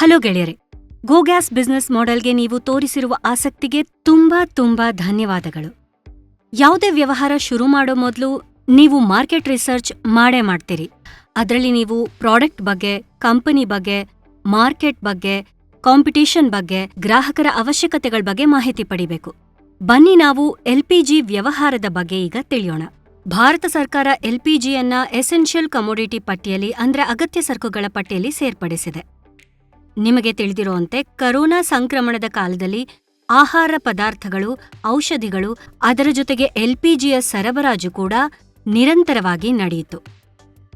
Hello ಗೆಳೆಯರೆ ಗೋ gas business ಮಾಡೆಲ್ಗೆ ನೀವು ತೋರಿಸಿರುವ ಆಸಕ್ತಿಗೆ ತುಂಬಾ ತುಂಬಾ ಧನ್ಯವಾದಗಳು. ಯಾವುದೇ ವ್ಯವಹಾರ ಶುರು ಮಾಡೋ ಮೊದಲು ನೀವು ಮಾರ್ಕೆಟ್ ರಿಸರ್ಚ್ ಮಾಡೇ ಮಾಡ್ತೀರಿ. ಅದರಲ್ಲಿ ನೀವು ಪ್ರಾಡಕ್ಟ್ ಬಗ್ಗೆ, ಕಂಪನಿ ಬಗ್ಗೆ, ಮಾರ್ಕೆಟ್ ಬಗ್ಗೆ, ಕಾಂಪಿಟೇಷನ್ ಬಗ್ಗೆ, ಗ್ರಾಹಕರ ಅವಶ್ಯಕತೆಗಳ ಬಗ್ಗೆ ಮಾಹಿತಿ ಪಡಿಬೇಕು. ಬನ್ನಿ ನಾವು ಎಲ್ಪಿಜಿ ವ್ಯವಹಾರದ ಬಗ್ಗೆ ಈಗ ತಿಳಿಯೋಣ. ಭಾರತ ಸರ್ಕಾರ ಎಲ್ಪಿಜಿಯನ್ನ ಎಸೆನ್ಷಿಯಲ್ ಕಮೋಡಿಟಿ ಪಟ್ಟಿಯಲ್ಲಿ ಅಂದ್ರೆ ಅಗತ್ಯ ಸರಕುಗಳ ಪಟ್ಟಿಯಲ್ಲಿ ಸೇರ್ಪಡಿಸಿದೆ. ನಿಮಗೆ ತಿಳಿದಿರುವಂತೆ ಕರೋನಾ ಸಂಕ್ರಮಣದ ಕಾಲದಲ್ಲಿ ಆಹಾರ ಪದಾರ್ಥಗಳು, ಔಷಧಿಗಳು, ಅದರ ಜೊತೆಗೆ ಎಲ್ಪಿಜಿಯ ಸರಬರಾಜು ಕೂಡ ನಿರಂತರವಾಗಿ ನಡೆಯಿತು.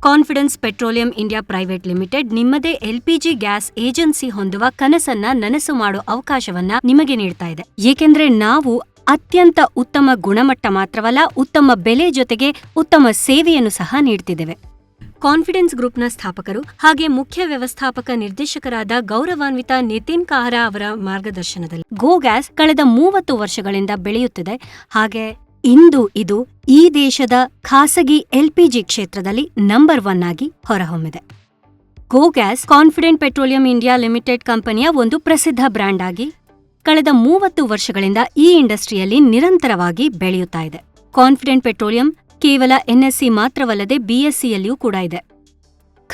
Confidence petroleum India private limited ನಿಮ್ಮದೇ ಎಲ್ಪಿಜಿ ಗ್ಯಾಸ್ ಏಜೆನ್ಸಿ ಹೊಂದುವ ಕನಸನ್ನ ನನಸು ಮಾಡೋ ಅವಕಾಶವನ್ನ ನಿಮಗೆ ನೀಡ್ತಾ ಇದೆ. ಏಕೆಂದರೆ ನಾವು ಅತ್ಯಂತ ಉತ್ತಮ ಗುಣಮಟ್ಟ ಮಾತ್ರವಲ್ಲ, ಉತ್ತಮ ಬೆಲೆ ಜೊತೆಗೆ ಉತ್ತಮ ಸೇವೆಯನ್ನು ಸಹ ನೀಡ್ತಿದ್ದೇವೆ. ಕಾನ್ಫಿಡೆನ್ಸ್ ಗ್ರೂಪ್ನ ಸ್ಥಾಪಕರು ಹಾಗೆ ಮುಖ್ಯ ವ್ಯವಸ್ಥಾಪಕ ನಿರ್ದೇಶಕರಾದ ಗೌರವಾನ್ವಿತ ನಿತಿನ್ ಕಾಹ್ರಾ ಅವರ ಮಾರ್ಗದರ್ಶನದಲ್ಲಿ ಗೋ ಗ್ಯಾಸ್ ಕಳೆದ ಮೂವತ್ತು ವರ್ಷಗಳಿಂದ ಬೆಳೆಯುತ್ತಿದೆ. ಹಾಗೆ ಇಂದು ಇದು ಈ ದೇಶದ ಖಾಸಗಿ ಎಲ್ಪಿಜಿ ಕ್ಷೇತ್ರದಲ್ಲಿ ನಂಬರ್ ಒನ್ ಆಗಿ ಹೊರಹೊಮ್ಮಿದೆ. Go gas confident petroleum India limited ಕಂಪನಿಯ ಒಂದು ಪ್ರಸಿದ್ಧ ಬ್ರ್ಯಾಂಡ್ ಆಗಿ ಕಳೆದ ಮೂವತ್ತು ವರ್ಷಗಳಿಂದ ಈ ಇಂಡಸ್ಟ್ರಿಯಲ್ಲಿ ನಿರಂತರವಾಗಿ ಬೆಳೆಯುತ್ತಾ ಇದೆ. ಕಾನ್ಫಿಡೆಂಟ್ ಪೆಟ್ರೋಲಿಯಂ ಕೇವಲ ಎನ್ಎಸ್ಸಿ ಮಾತ್ರವಲ್ಲದೆ ಬಿಎಸ್ಸಿಯಲ್ಲಿಯೂ ಕೂಡ ಇದೆ.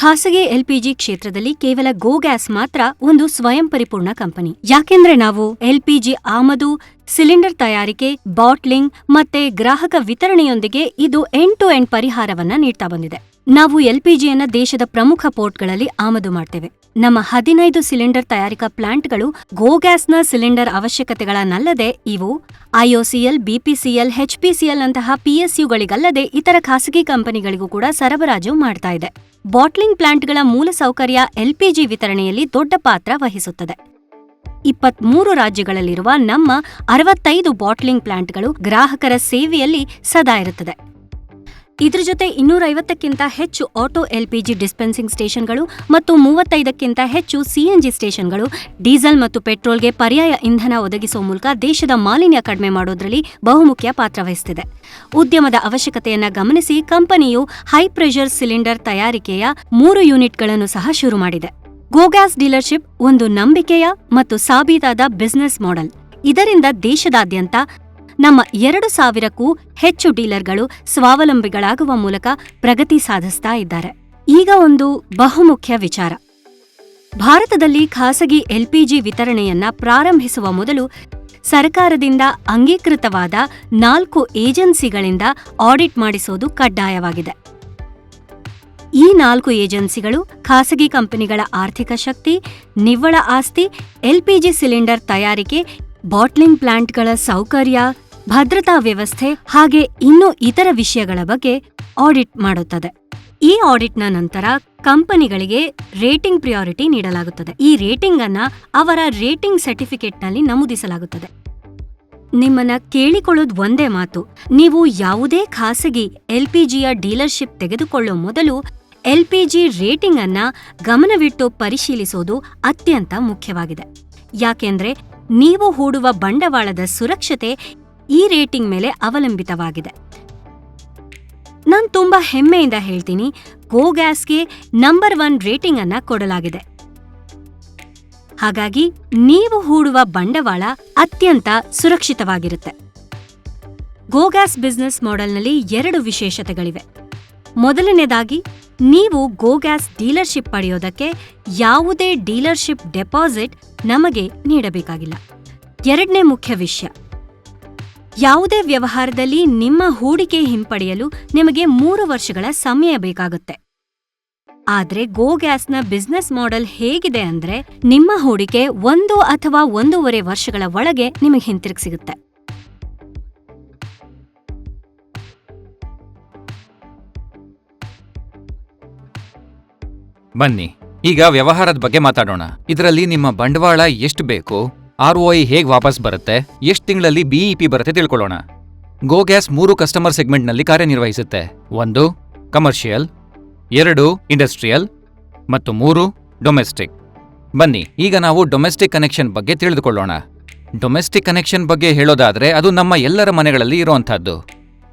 ಖಾಸಗಿ ಎಲ್ಪಿಜಿ ಕ್ಷೇತ್ರದಲ್ಲಿ ಕೇವಲ ಗೋ ಗ್ಯಾಸ್ ಮಾತ್ರ ಒಂದು ಸ್ವಯಂ ಪರಿಪೂರ್ಣ ಕಂಪನಿ. ಯಾಕೆಂದ್ರೆ ನಾವು ಎಲ್ಪಿಜಿ ಆಮದು, ಸಿಲಿಂಡರ್ ತಯಾರಿಕೆ, ಬಾಟ್ಲಿಂಗ್ ಮತ್ತೆ ಗ್ರಾಹಕ ವಿತರಣೆಯೊಂದಿಗೆ ಇದು ಎಂಡ್ ಟು ಎಂಡ್ ಪರಿಹಾರವನ್ನ ನೀಡ್ತಾ ಬಂದಿದೆ. ನಾವು ಎಲ್ಪಿಜಿಯನ್ನ ದೇಶದ ಪ್ರಮುಖ ಪೋರ್ಟ್ಗಳಲ್ಲಿ ಆಮದು ಮಾಡ್ತೇವೆ. ನಮ್ಮ ಹದಿನೈದು ಸಿಲಿಂಡರ್ ತಯಾರಿಕಾ ಪ್ಲಾಂಟ್ಗಳು ಗೋ ಗ್ಯಾಸ್ನ ಸಿಲಿಂಡರ್ ಅವಶ್ಯಕತೆಗಳನ್ನಲ್ಲದೆ ಇವು ಐಒಸಿಎಲ್ ಬಿಪಿಸಿಎಲ್ ಎಚ್ಪಿಸಿಎಲ್ ನಂತಹ ಪಿಎಸ್ಯುಗಳಿಗಲ್ಲದೆ ಇತರ ಖಾಸಗಿ ಕಂಪನಿಗಳಿಗೂ ಕೂಡ ಸರಬರಾಜು ಮಾಡ್ತಾ ಇದೆ. ಬಾಟ್ಲಿಂಗ್ ಪ್ಲಾಂಟ್ಗಳ ಮೂಲಸೌಕರ್ಯ ಎಲ್ಪಿಜಿ ವಿತರಣೆಯಲ್ಲಿ ದೊಡ್ಡ ಪಾತ್ರ ವಹಿಸುತ್ತದೆ. ಇಪ್ಪತ್ಮೂರು ರಾಜ್ಯಗಳಲ್ಲಿರುವ ನಮ್ಮ ಅರವತ್ತೈದು ಬಾಟ್ಲಿಂಗ್ ಪ್ಲಾಂಟ್ಗಳು ಗ್ರಾಹಕರ ಸೇವೆಯಲ್ಲಿ ಸದಾ ಇರುತ್ತದೆ. ಇದ್ರ ಜೊತೆ ಇನ್ನೂರೈವತ್ತಕ್ಕಿಂತ ಹೆಚ್ಚು ಆಟೋ ಎಲ್ಪಿಜಿ ಡಿಸ್ಪೆನ್ಸಿಂಗ್ ಸ್ಟೇಷನ್ಗಳು ಮತ್ತು ಮೂವತ್ತೈದಕ್ಕಿಂತ ಹೆಚ್ಚು ಸಿಎನ್ಜಿ ಸ್ಟೇಷನ್ಗಳು, ಡೀಸೆಲ್ ಮತ್ತು ಪೆಟ್ರೋಲ್ಗೆ ಪರ್ಯಾಯ ಇಂಧನ ಒದಗಿಸುವ ಮೂಲಕ ದೇಶದ ಮಾಲಿನ್ಯ ಕಡಿಮೆ ಮಾಡೋದ್ರಲ್ಲಿ ಬಹುಮುಖ್ಯ ಪಾತ್ರ ವಹಿಸುತ್ತಿದೆ ಉದ್ಯಮದ ಅವಶ್ಯಕತೆಯನ್ನು ಗಮನಿಸಿ ಕಂಪನಿಯು ಹೈ ಪ್ರೆಷರ್ ಸಿಲಿಂಡರ್ ತಯಾರಿಕೆಯ ಮೂರು ಯೂನಿಟ್ಗಳನ್ನು ಸಹ ಶುರು ಮಾಡಿದೆ. ಗೋಗ್ಯಾಸ್ ಡೀಲರ್ಶಿಪ್ ಒಂದು ನಂಬಿಕೆಯ ಮತ್ತು ಸಾಬೀತಾದ ಬಿಸಿನೆಸ್ ಮಾಡೆಲ್. ಇದರಿಂದ ದೇಶದಾದ್ಯಂತ ನಮ್ಮ ಎರಡು ಸಾವಿರಕ್ಕೂ ಹೆಚ್ಚು ಡೀಲರ್ಗಳು ಸ್ವಾವಲಂಬಿಗಳಾಗುವ ಮೂಲಕ ಪ್ರಗತಿ ಸಾಧಿಸ್ತಾ ಇದ್ದಾರೆ. ಈಗ ಒಂದು ಬಹುಮುಖ್ಯ ವಿಚಾರ. ಭಾರತದಲ್ಲಿ ಖಾಸಗಿ ಎಲ್ಪಿಜಿ ವಿತರಣೆಯನ್ನ ಪ್ರಾರಂಭಿಸುವ ಮೊದಲು ಸರ್ಕಾರದಿಂದ ಅಂಗೀಕೃತವಾದ ನಾಲ್ಕು ಏಜೆನ್ಸಿಗಳಿಂದ ಆಡಿಟ್ ಮಾಡಿಸೋದು ಕಡ್ಡಾಯವಾಗಿದೆ. ಈ ನಾಲ್ಕು ಏಜೆನ್ಸಿಗಳು ಖಾಸಗಿ ಕಂಪನಿಗಳ ಆರ್ಥಿಕ ಶಕ್ತಿ, ನಿವ್ವಳ ಆಸ್ತಿ, ಎಲ್ಪಿಜಿ ಸಿಲಿಂಡರ್ ತಯಾರಿಕೆ, ಬಾಟ್ಲಿಂಗ್ ಪ್ಲಾಂಟ್ಗಳ ಸೌಕರ್ಯ ಭದ್ರತಾ ವ್ಯವಸ್ಥೆ ಹಾಗೆ ಇನ್ನೂ ಇತರ ವಿಷಯಗಳ ಬಗ್ಗೆ ಆಡಿಟ್ ಮಾಡುತ್ತದೆ. ಈ ಆಡಿಟ್ನ ನಂತರ ಕಂಪನಿಗಳಿಗೆ ರೇಟಿಂಗ್ ಪ್ರಿಯಾರಿಟಿ ನೀಡಲಾಗುತ್ತದೆ. ಈ ರೇಟಿಂಗ್ ಅನ್ನ ಅವರ ರೇಟಿಂಗ್ ಸರ್ಟಿಫಿಕೇಟ್ನಲ್ಲಿ ನಮೂದಿಸಲಾಗುತ್ತದೆ. ನಿಮ್ಮನ್ನ ಕೇಳಿಕೊಳ್ಳೋದು ಒಂದೇ ಮಾತು. ನೀವು ಯಾವುದೇ ಖಾಸಗಿ ಎಲ್ಪಿಜಿಯ ಡೀಲರ್ಶಿಪ್ ತೆಗೆದುಕೊಳ್ಳೋ ಮೊದಲು ಎಲ್ಪಿಜಿ ರೇಟಿಂಗ್ ಅನ್ನ ಗಮನವಿಟ್ಟು ಪರಿಶೀಲಿಸೋದು ಅತ್ಯಂತ ಮುಖ್ಯವಾಗಿದೆ. ಯಾಕೆಂದ್ರೆ ನೀವು ಹೂಡುವ ಬಂಡವಾಳದ ಸುರಕ್ಷತೆ ಈ ರೇಟಿಂಗ್ ಮೇಲೆ ಅವಲಂಬಿತವಾಗಿದೆ. ನಾನು ತುಂಬ ಹೆಮ್ಮೆಯಿಂದ ಹೇಳ್ತೀನಿ ಗೋ ಗ್ಯಾಸ್ಗೆ ನಂಬರ್ ಒನ್ ರೇಟಿಂಗ್ ಅನ್ನ ಕೊಡಲಾಗಿದೆ. ಹಾಗಾಗಿ, ನೀವು ಹೂಡುವ ಬಂಡವಾಳ ಅತ್ಯಂತ ಸುರಕ್ಷಿತವಾಗಿರುತ್ತೆ. ಗೋಗ್ಯಾಸ್ ಬಿಸ್ನೆಸ್ ಮಾಡೆಲ್ನಲ್ಲಿ ಎರಡು ವಿಶೇಷತೆಗಳಿವೆ. ಮೊದಲನೇದಾಗಿ, ನೀವು ಗೋ ಗ್ಯಾಸ್ ಡೀಲರ್ಶಿಪ್ ಪಡೆಯೋದಕ್ಕೆ ಯಾವುದೇ ಡೀಲರ್ಶಿಪ್ ಡೆಪಾಸಿಟ್ ನಮಗೆ ನೀಡಬೇಕಾಗಿಲ್ಲ. ಎರಡನೇ ಮುಖ್ಯ ವಿಷಯ ಯಾವುದೇ ವ್ಯವಹಾರದಲ್ಲಿ ನಿಮ್ಮ ಹೂಡಿಕೆ ಹಿಂಪಡೆಯಲು ನಿಮಗೆ ಮೂರು ವರ್ಷಗಳ ಸಮಯ ಬೇಕಾಗುತ್ತೆ. ಆದರೆ ಗೋ ಗ್ಯಾಸ್ನ ಬಿಸ್ನೆಸ್ ಮಾಡೆಲ್ ಹೇಗಿದೆ ಅಂದ್ರೆ ನಿಮ್ಮ ಹೂಡಿಕೆ ಒಂದು ಅಥವಾ ಒಂದೂವರೆ ವರ್ಷಗಳ ಒಳಗೆ ನಿಮಗೆ ಹಿಂತಿರುಗಿ ಸಿಗುತ್ತೆ. ಬನ್ನಿ, ಈಗ ವ್ಯವಹಾರದ ಬಗ್ಗೆ ಮಾತಾಡೋಣ. ಇದರಲ್ಲಿ ನಿಮ್ಮ ಬಂಡವಾಳ ಎಷ್ಟು ಬೇಕು? ಆರ್ ಒ ಐ ಹೇಗೆ ವಾಪಸ್ ಬರುತ್ತೆ? ಎಷ್ಟು ತಿಂಗಳಲ್ಲಿ ಬಿಇಪಿ ಬರುತ್ತೆ ತಿಳ್ಕೊಳ್ಳೋಣ. ಗೋ ಗ್ಯಾಸ್ ಮೂರು ಕಸ್ಟಮರ್ ಸೆಗ್ಮೆಂಟ್ನಲ್ಲಿ ಕಾರ್ಯನಿರ್ವಹಿಸುತ್ತೆ. ಒಂದು, ಕಮರ್ಷಿಯಲ್, ಎರಡು, ಇಂಡಸ್ಟ್ರಿಯಲ್, ಮತ್ತು ಮೂರು, ಡೊಮೆಸ್ಟಿಕ್. ಬನ್ನಿ, ಈಗ ನಾವು ಡೊಮೆಸ್ಟಿಕ್ ಕನೆಕ್ಷನ್ ಬಗ್ಗೆ ತಿಳಿದುಕೊಳ್ಳೋಣ. ಡೊಮೆಸ್ಟಿಕ್ ಕನೆಕ್ಷನ್ ಬಗ್ಗೆ ಹೇಳೋದಾದ್ರೆ ಅದು ನಮ್ಮ ಎಲ್ಲರ ಮನೆಗಳಲ್ಲಿ ಇರುವಂತಹದ್ದು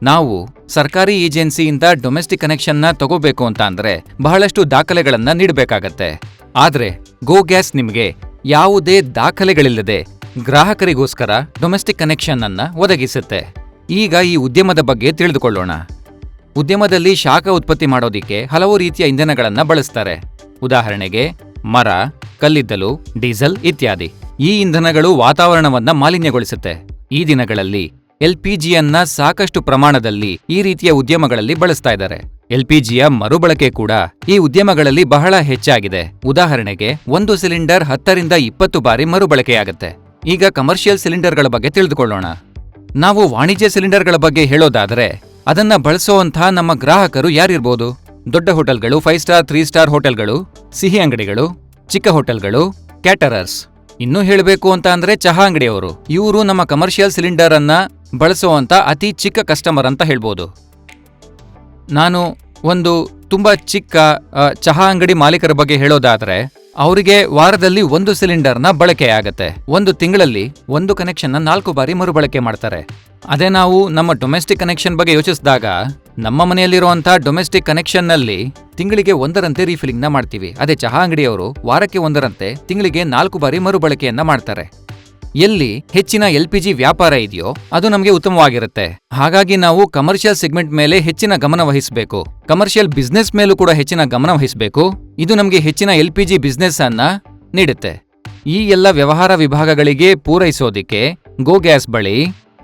ನಾವು ಸರ್ಕಾರಿ ಏಜೆನ್ಸಿಯಿಂದ ಡೊಮೆಸ್ಟಿಕ್ ಕನೆಕ್ಷನ್ನ ತಗೋಬೇಕು ಅಂತ ಅಂದರೆ ಬಹಳಷ್ಟು ದಾಖಲೆಗಳನ್ನು ನೀಡಬೇಕಾಗತ್ತೆ. ಆದ್ರೆ ಗೋ ಗ್ಯಾಸ್ ನಿಮಗೆ ಯಾವುದೇ ದಾಖಲೆಗಳಿಲ್ಲದೆ ಗ್ರಾಹಕರಿಗೋಸ್ಕರ ಡೊಮೆಸ್ಟಿಕ್ ಕನೆಕ್ಷನ್ ಅನ್ನ ಒದಗಿಸುತ್ತೆ. ಈಗ ಈ ಉದ್ಯಮದ ಬಗ್ಗೆ ತಿಳಿದುಕೊಳ್ಳೋಣ. ಉದ್ಯಮದಲ್ಲಿ ಶಾಖ ಉತ್ಪತ್ತಿ ಮಾಡೋದಿಕ್ಕೆ ಹಲವು ರೀತಿಯ ಇಂಧನಗಳನ್ನು ಬಳಸ್ತಾರೆ. ಉದಾಹರಣೆಗೆ, ಮರ, ಕಲ್ಲಿದ್ದಲು, ಡೀಸೆಲ್ ಇತ್ಯಾದಿ. ಈ ಇಂಧನಗಳು ವಾತಾವರಣವನ್ನ ಮಾಲಿನ್ಯಗೊಳಿಸುತ್ತೆ. ಈ ದಿನಗಳಲ್ಲಿ ಎಲ್ಪಿಜಿಯನ್ನ ಸಾಕಷ್ಟು ಪ್ರಮಾಣದಲ್ಲಿ ಈ ರೀತಿಯ ಉದ್ಯಮಗಳಲ್ಲಿ ಬಳಸ್ತಾ ಇದ್ದಾರೆ. ಎಲ್ಪಿಜಿಯ ಮರುಬಳಕೆ ಕೂಡ ಈ ಉದ್ಯಮಗಳಲ್ಲಿ ಬಹಳ ಹೆಚ್ಚಾಗಿದೆ. ಉದಾಹರಣೆಗೆ, ಒಂದು ಸಿಲಿಂಡರ್ ಹತ್ತರಿಂದ ಇಪ್ಪತ್ತು ಬಾರಿ ಮರುಬಳಕೆಯಾಗುತ್ತೆ. ಈಗ ಕಮರ್ಷಿಯಲ್ ಸಿಲಿಂಡರ್ಗಳ ಬಗ್ಗೆ ತಿಳಿದುಕೊಳ್ಳೋಣ. ನಾವು ವಾಣಿಜ್ಯ ಸಿಲಿಂಡರ್ಗಳ ಬಗ್ಗೆ ಹೇಳೋದಾದ್ರೆ, ಅದನ್ನ ಬಳಸುವಂತಹ ನಮ್ಮ ಗ್ರಾಹಕರು ಯಾರಿರ್ಬೋದು? ದೊಡ್ಡ ಹೋಟೆಲ್ಗಳು ಫೈವ್ ಸ್ಟಾರ್, ತ್ರೀ ಸ್ಟಾರ್ ಹೋಟೆಲ್ಗಳು, ಸಿಹಿ ಅಂಗಡಿಗಳು, ಚಿಕ್ಕ ಹೋಟೆಲ್ಗಳು, ಕ್ಯಾಟರರ್ಸ್. ಇನ್ನೂ ಹೇಳಬೇಕು ಅಂತ ಅಂದ್ರೆ ಚಹಾ ಅಂಗಡಿಯವರು. ಇವರು ನಮ್ಮ ಕಮರ್ಷಿಯಲ್ ಸಿಲಿಂಡರ್ ಅನ್ನ ಬಳಸುವಂತ ಅತಿ ಚಿಕ್ಕ ಕಸ್ಟಮರ್ ಅಂತ ಹೇಳ್ಬೋದು. ನಾನು ಒಂದು ತುಂಬಾ ಚಿಕ್ಕ ಚಹಾ ಅಂಗಡಿ ಮಾಲೀಕರ ಬಗ್ಗೆ ಹೇಳೋದಾದ್ರೆ, ಅವರಿಗೆ ವಾರದಲ್ಲಿ ಒಂದು ಸಿಲಿಂಡರ್ನ ಬಳಕೆ ಆಗತ್ತೆ. ಒಂದು ತಿಂಗಳಲ್ಲಿ ಒಂದು ಕನೆಕ್ಷನ್ ನಾಲ್ಕು ಬಾರಿ ಮರುಬಳಕೆ ಮಾಡ್ತಾರೆ. ಅದೇ ನಾವು ನಮ್ಮ ಡೊಮೆಸ್ಟಿಕ್ ಕನೆಕ್ಷನ್ ಬಗ್ಗೆ ಯೋಚಿಸಿದಾಗ, ನಮ್ಮ ಮನೆಯಲ್ಲಿರುವಂತಹ ಡೊಮೆಸ್ಟಿಕ್ ಕನೆಕ್ಷನ್ನಲ್ಲಿ ತಿಂಗಳಿಗೆ ಒಂದರಂತೆ ರೀಫಿಲಿಂಗ್ನ ಮಾಡ್ತೀವಿ. ಅದೇ ಚಹಾ ಅಂಗಡಿಯವರು ವಾರಕ್ಕೆ ಒಂದರಂತೆ ತಿಂಗಳಿಗೆ ನಾಲ್ಕು ಬಾರಿ ಮರುಬಳಕೆಯನ್ನ ಮಾಡ್ತಾರೆ. ಎಲ್ಲಿ ಹೆಚ್ಚಿನ ಎಲ್ ಪಿ ಜಿ ವ್ಯಾಪಾರ ಇದೆಯೋ ಅದು ನಮಗೆ ಉತ್ತಮವಾಗಿರುತ್ತೆ. ಹಾಗಾಗಿ ನಾವು ಕಮರ್ಷಿಯಲ್ ಸೆಗ್ಮೆಂಟ್ ಮೇಲೆ ಹೆಚ್ಚಿನ ಗಮನ ವಹಿಸಬೇಕು. ಕಮರ್ಷಿಯಲ್ ಬಿಸ್ನೆಸ್ ಮೇಲೂ ಕೂಡ ಹೆಚ್ಚಿನ ಗಮನ ವಹಿಸಬೇಕು. ಇದು ನಮಗೆ ಹೆಚ್ಚಿನ ಎಲ್ ಪಿ ಜಿ ಬಿಸ್ನೆಸ್ ಅನ್ನ ನೀಡುತ್ತೆ. ಈ ಎಲ್ಲ ವ್ಯವಹಾರ ವಿಭಾಗಗಳಿಗೆ ಪೂರೈಸೋದಿಕ್ಕೆ ಗೋ ಗ್ಯಾಸ್ ಬಳಿ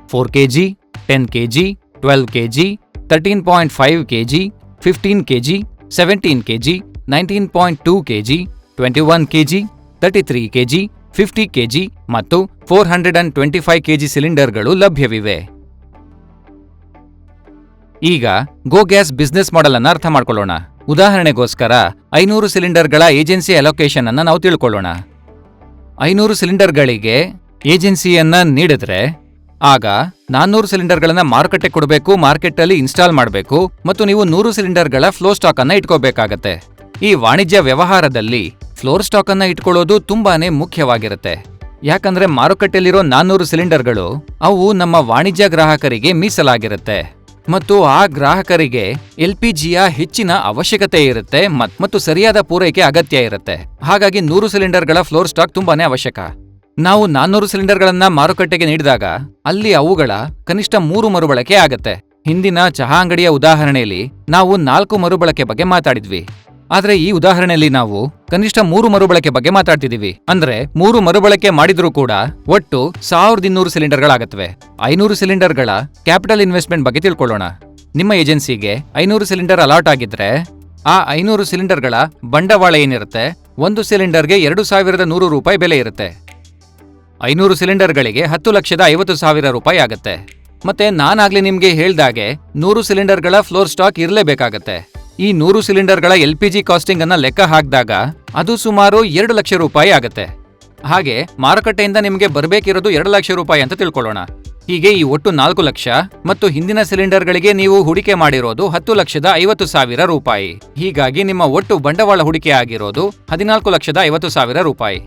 four KG, ten K G twelve KG thirteen point five K G fifteen K G seventeen K G nineteen point two K G twenty one K G thirty three KG fifty KG ಮತ್ತು four hundred and twenty five KG ಸಿಲಿಂಡರ್ಗಳು ಲಭ್ಯವಿವೆ. ಈಗ ಗೋ gas business model ಅನ್ನು ಅರ್ಥ ಮಾಡ್ಕೊಳ್ಳೋಣ. ಉದಾಹರಣೆಗೋಸ್ಕರ ಐನೂರು ಸಿಲಿಂಡರ್ಗಳ agency allocation ಅನ್ನು ನಾವು ತಿಳ್ಕೊಳ್ಳೋಣ. ಐನೂರು ಸಿಲಿಂಡರ್ಗಳಿಗೆ ಏಜೆನ್ಸಿಯನ್ನ ನೀಡಿದ್ರೆ ಆಗ ನಾನ್ನೂರು ಸಿಲಿಂಡರ್ಗಳನ್ನು ಮಾರುಕಟ್ಟೆ ಕೊಡಬೇಕು ಮಾರ್ಕೆಟಲ್ಲಿ ಇನ್ಸ್ಟಾಲ್ ಮಾಡಬೇಕು ಮತ್ತು ನೀವು ನೂರು ಸಿಲಿಂಡರ್ಗಳ ಫ್ಲೋ ಸ್ಟಾಕ್ ಅನ್ನ ಇಟ್ಕೋಬೇಕಾಗತ್ತೆ. ಈ ವಾಣಿಜ್ಯ ವ್ಯವಹಾರದಲ್ಲಿ ಫ್ಲೋರ್ ಸ್ಟಾಕ್ ಅನ್ನ ಇಟ್ಕೊಳ್ಳೋದು ತುಂಬಾನೇ ಮುಖ್ಯವಾಗಿರುತ್ತೆ. ಯಾಕಂದ್ರೆ ಮಾರುಕಟ್ಟೆಯಲ್ಲಿರೋ ನಾನ್ನೂರು ಸಿಲಿಂಡರ್ಗಳು ಅವು ನಮ್ಮ ವಾಣಿಜ್ಯ ಗ್ರಾಹಕರಿಗೆ ಮೀಸಲಾಗಿರುತ್ತೆ. ಮತ್ತು ಆ ಗ್ರಾಹಕರಿಗೆ ಎಲ್ ಪಿ ಜಿಯ ಹೆಚ್ಚಿನ ಅವಶ್ಯಕತೆ ಇರುತ್ತೆ ಮತ್- ಮತ್ತು ಸರಿಯಾದ ಪೂರೈಕೆ ಅಗತ್ಯ ಇರುತ್ತೆ. ಹಾಗಾಗಿ ನೂರು ಸಿಲಿಂಡರ್ಗಳ ಫ್ಲೋರ್ ಸ್ಟಾಕ್ ತುಂಬಾನೇ ಅವಶ್ಯಕ. ನಾವು ನಾನ್ನೂರು ಸಿಲಿಂಡರ್ಗಳನ್ನ ಮಾರುಕಟ್ಟೆಗೆ ನೀಡಿದಾಗ ಅಲ್ಲಿ ಅವುಗಳ ಕನಿಷ್ಠ ಮೂರು ಮರುಬಳಕೆ ಆಗತ್ತೆ. ಹಿಂದಿನ ಚಹಾ ಅಂಗಡಿಯ ಉದಾಹರಣೆಯಲ್ಲಿ ನಾವು ನಾಲ್ಕು ಮರುಬಳಕೆ ಬಗ್ಗೆ ಮಾತಾಡಿದ್ವಿ. ಆದ್ರೆ ಈ ಉದಾಹರಣೆಯಲ್ಲಿ ನಾವು ಕನಿಷ್ಠ ಮೂರು ಮರುಬಳಕೆ ಬಗ್ಗೆ ಮಾತಾಡ್ತಿದೀವಿ ಅಂದ್ರೆ ಮೂರು ಮರುಬಳಕೆ ಮಾಡಿದ್ರೂ ಕೂಡ ಒಟ್ಟು ಸಾವಿರದ ಇನ್ನೂರು ಸಿಲಿಂಡರ್ಗಳಾಗತ್ವೆ. ಐನೂರು ಸಿಲಿಂಡರ್ಗಳ ಕ್ಯಾಪಿಟಲ್ ಇನ್ವೆಸ್ಟ್ಮೆಂಟ್ ಬಗ್ಗೆ ತಿಳ್ಕೊಳ್ಳೋಣ. ನಿಮ್ಮ ಏಜೆನ್ಸಿಗೆ ಐನೂರು ಸಿಲಿಂಡರ್ ಅಲಾಟ್ ಆಗಿದ್ರೆ ಆ ಐನೂರು ಸಿಲಿಂಡರ್ಗಳ ಬಂಡವಾಳ ಏನಿರುತ್ತೆ? ಒಂದು ಸಿಲಿಂಡರ್ಗೆ ಎರಡು ಸಾವಿರದ ನೂರು ರೂಪಾಯಿ ಬೆಲೆ ಇರುತ್ತೆ. ಐನೂರು ಸಿಲಿಂಡರ್ಗಳಿಗೆ ಹತ್ತು ಲಕ್ಷದ ಐವತ್ತು ಸಾವಿರ ರೂಪಾಯಿ ಆಗುತ್ತೆ. ಮತ್ತೆ ನಾನಾಗ್ಲೇ ನಿಮಗೆ ಹೇಳ್ದಾಗೆ ನೂರು ಸಿಲಿಂಡರ್ಗಳ ಫ್ಲೋರ್ ಸ್ಟಾಕ್ ಇರಲೇಬೇಕಾಗತ್ತೆ. ಈ ನೂರು ಸಿಲಿಂಡರ್ಗಳ ಎಲ್ ಪಿ ಜಿ ಕಾಸ್ಟಿಂಗ್ ಅನ್ನ ಲೆಕ್ಕ ಹಾಕಿದಾಗ ಅದು ಸುಮಾರು ಎರಡು ಲಕ್ಷ ರೂಪಾಯಿ ಆಗುತ್ತೆ. ಹಾಗೆ ಮಾರುಕಟ್ಟೆಯಿಂದ ನಿಮಗೆ ಬರಬೇಕಿರೋದು ಎರಡು ಲಕ್ಷ ರೂಪಾಯಿ ಅಂತ ತಿಳ್ಕೊಳ್ಳೋಣ. ಹೀಗೆ ಈ ಒಟ್ಟು ನಾಲ್ಕು ಲಕ್ಷ ಮತ್ತು ಹಿಂದಿನ ಸಿಲಿಂಡರ್ಗಳಿಗೆ ನೀವು ಹೂಡಿಕೆ ಮಾಡಿರೋದು ಹತ್ತು ಲಕ್ಷದ ಐವತ್ತು ಸಾವಿರ ರೂಪಾಯಿ. ಹೀಗಾಗಿ ನಿಮ್ಮ ಒಟ್ಟು ಬಂಡವಾಳ ಹೂಡಿಕೆ ಆಗಿರೋದು ಹದಿನಾಲ್ಕು ಲಕ್ಷದ ಐವತ್ತು ಸಾವಿರ ರೂಪಾಯಿ.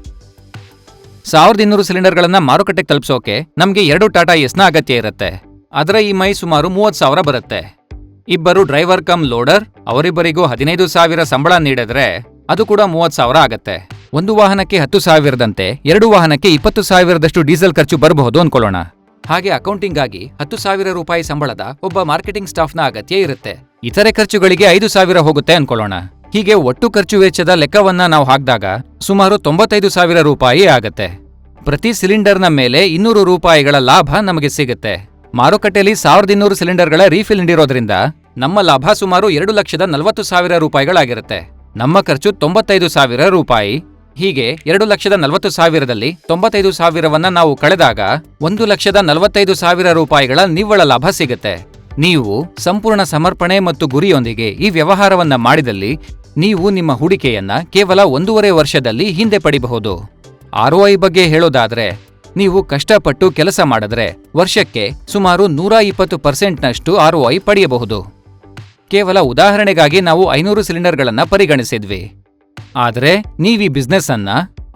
ಸಾವಿರದ ಇನ್ನೂರು ಸಿಲಿಂಡರ್ಗಳನ್ನು ಮಾರುಕಟ್ಟೆಗೆ ತಲುಪಿಸೋಕೆ ನಮಗೆ ಎರಡು ಟಾಟಾ ಎಸ್ನ ಅಗತ್ಯ ಇರುತ್ತೆ. ಅದರ ಈ ಮೈ ಸುಮಾರು ಮೂವತ್ತು ಸಾವಿರ ಬರುತ್ತೆ. ಇಬ್ಬರು ಡ್ರೈವರ್ ಕಮ್ ಲೋಡರ್, ಅವರಿಬ್ಬರಿಗೂ ಹದಿನೈದು ಸಾವಿರ ಸಂಬಳ ನೀಡಿದ್ರೆ ಅದು ಕೂಡ ಮೂವತ್ತು ಸಾವಿರ ಆಗತ್ತೆ. ಒಂದು ವಾಹನಕ್ಕೆ ಹತ್ತು ಸಾವಿರದಂತೆ ಎರಡು ವಾಹನಕ್ಕೆ ಇಪ್ಪತ್ತು ಸಾವಿರದಷ್ಟು ಡೀಸೆಲ್ ಖರ್ಚು ಬರಬಹುದು ಅನ್ಕೊಳ್ಳೋಣ. ಹಾಗೆ ಅಕೌಂಟಿಂಗ್ ಆಗಿ ಹತ್ತು ಸಾವಿರ ರೂಪಾಯಿ ಸಂಬಳದ ಒಬ್ಬ ಮಾರ್ಕೆಟಿಂಗ್ ಸ್ಟಾಫ್ನ ಅಗತ್ಯ ಇರುತ್ತೆ. ಇತರೆ ಖರ್ಚುಗಳಿಗೆ ಐದು ಸಾವಿರ ಹೋಗುತ್ತೆ ಅನ್ಕೊಳ್ಳೋಣ. ಹೀಗೆ ಒಟ್ಟು ಖರ್ಚು ವೆಚ್ಚದ ಲೆಕ್ಕವನ್ನ ನಾವು ಹಾಕಿದಾಗ ಸುಮಾರು ತೊಂಬತ್ತೈದು ಸಾವಿರ ರೂಪಾಯಿ ಆಗತ್ತೆ. ಪ್ರತಿ ಸಿಲಿಂಡರ್ನ ಮೇಲೆ ಇನ್ನೂರು ರೂಪಾಯಿಗಳ ಲಾಭ ನಮಗೆ ಸಿಗುತ್ತೆ. ಮಾರುಕಟ್ಟೆಯಲ್ಲಿ ಸಾವಿರದ ಇನ್ನೂರು ಸಿಲಿಂಡರ್ಗಳ ರೀಫಿಲ್ ನೀಡಿರೋದ್ರಿಂದ ನಮ್ಮ ಲಾಭ ಸುಮಾರು ಎರಡು ಲಕ್ಷದ ನಲವತ್ತು ಸಾವಿರ ರೂಪಾಯಿಗಳಾಗಿರುತ್ತೆ. ನಮ್ಮ ಖರ್ಚು ತೊಂಬತ್ತೈದು ಸಾವಿರ ರೂಪಾಯಿ. ಹೀಗೆ ಎರಡು ಲಕ್ಷದ ನಲವತ್ತು ಸಾವಿರದಲ್ಲಿ ತೊಂಬತ್ತೈದು ಸಾವಿರವನ್ನ ನಾವು ಕಳೆದಾಗ ಒಂದು ಲಕ್ಷದ ನಲವತ್ತೈದು ಸಾವಿರ ರೂಪಾಯಿಗಳ ನಿವ್ವಳ ಲಾಭ ಸಿಗುತ್ತೆ. ನೀವು ಸಂಪೂರ್ಣ ಸಮರ್ಪಣೆ ಮತ್ತು ಗುರಿಯೊಂದಿಗೆ ಈ ವ್ಯವಹಾರವನ್ನ ಮಾಡಿದಲ್ಲಿ ನೀವು ನಿಮ್ಮ ಹೂಡಿಕೆಯನ್ನ ಕೇವಲ ಒಂದೂವರೆ ವರ್ಷದಲ್ಲಿ ಹಿಂದೆ ಪಡಿಬಹುದು. ಆರ್ಒಐ ಬಗ್ಗೆ ಹೇಳೋದಾದ್ರೆ ನೀವು ಕಷ್ಟಪಟ್ಟು ಕೆಲಸ ಮಾಡಿದ್ರೆ ವರ್ಷಕ್ಕೆ ಸುಮಾರು ನೂರ ಇಪ್ಪತ್ತು ಪರ್ಸೆಂಟ್ನಷ್ಟು ಆರ್ಒಐ ಪಡೆಯಬಹುದು. ಕೇವಲ ಉದಾಹರಣೆಗಾಗಿ ನಾವು ಐನೂರು ಸಿಲಿಂಡರ್ಗಳನ್ನು ಪರಿಗಣಿಸಿದ್ವಿ. ಆದರೆ ನೀವೀ ಬಿಸ್ನೆಸ್ ಅನ್ನ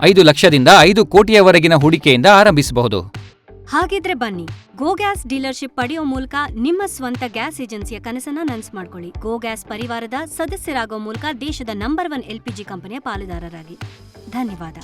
ಐದು ಲಕ್ಷದಿಂದ ಐದು ಕೋಟಿಯವರೆಗಿನ ಹೂಡಿಕೆಯಿಂದ ಆರಂಭಿಸಬಹುದು. ಹಾಗಿದ್ರೆ ಬನ್ನಿ, ಗೋ ಗ್ಯಾಸ್ ಡೀಲರ್ಶಿಪ್ ಪಡೆಯೋ ಮೂಲಕ ನಿಮ್ಮ ಸ್ವಂತ ಗ್ಯಾಸ್ ಏಜೆನ್ಸಿಯ ಕನಸನ್ನ ನನಸು ಮಾಡ್ಕೊಳ್ಳಿ ಗೋ ಗ್ಯಾಸ್ ಪರಿವಾರದ ಸದಸ್ಯರಾಗೋ ಮೂಲಕ ದೇಶದ ನಂಬರ್ ಒನ್ ಎಲ್ಪಿಜಿ ಕಂಪನಿಯ ಪಾಲುದಾರರಾಗಿ. ಧನ್ಯವಾದ.